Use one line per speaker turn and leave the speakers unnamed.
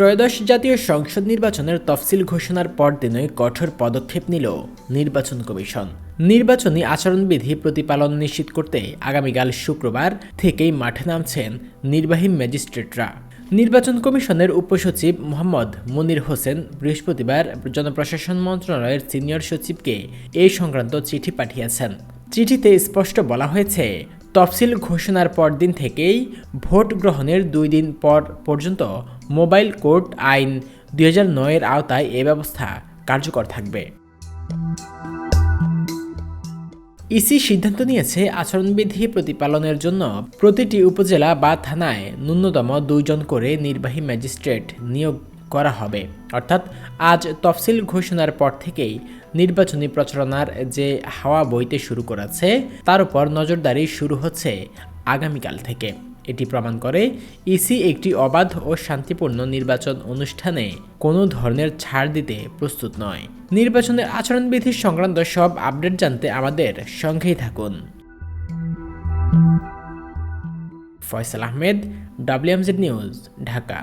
ত্রয়োদশ জাতীয় সংসদ নির্বাচনের তফসিল ঘোষণার পরদিনই কঠোর পদক্ষেপ নিল নির্বাচন কমিশন। নির্বাচনী আচরণবিধি প্রতিপালন নিশ্চিত করতে আগামীকাল শুক্রবার থেকেই মাঠে নামছেন নির্বাহী ম্যাজিস্ট্রেটরা। নির্বাচন কমিশনের উপসচিব মোহাম্মদ মনির হোসেন বৃহস্পতিবার জনপ্রশাসন মন্ত্রণালয়ের সিনিয়র সচিবকে এই সংক্রান্ত চিঠি পাঠিয়েছেন। চিঠিতে স্পষ্ট বলা হয়েছে তফসিল ঘোষণার পর দিন থেকেই ভোট গ্রহণের দুই দিন পর পর্যন্ত মোবাইল কোর্ট আইন দুই এর আওতায় এ ব্যবস্থা কার্যকর থাকবে। ইসি সিদ্ধান্ত নিয়েছে আচরণবিধি প্রতিপালনের জন্য প্রতিটি উপজেলা বা থানায় ন্যূনতম দুইজন করে নির্বাহী ম্যাজিস্ট্রেট নিয়োগ করা হবে। অর্থাৎ আজ তফসিল ঘোষণার পর থেকেই নির্বাচনী প্রচারণার যে হাওয়া বইতে শুরু করেছে, তার উপর নজরদারি শুরু হচ্ছে আগামীকাল থেকে। এটি প্রমাণ করে ইসি একটি অবাধ ও শান্তিপূর্ণ নির্বাচন অনুষ্ঠানে কোনো ধরনের ছাড় দিতে প্রস্তুত নয়। নির্বাচনের আচরণবিধি সংক্রান্ত সব আপডেট জানতে আমাদের সঙ্গেই থাকুন। Faisal Ahmed WMZ news, Dhaka.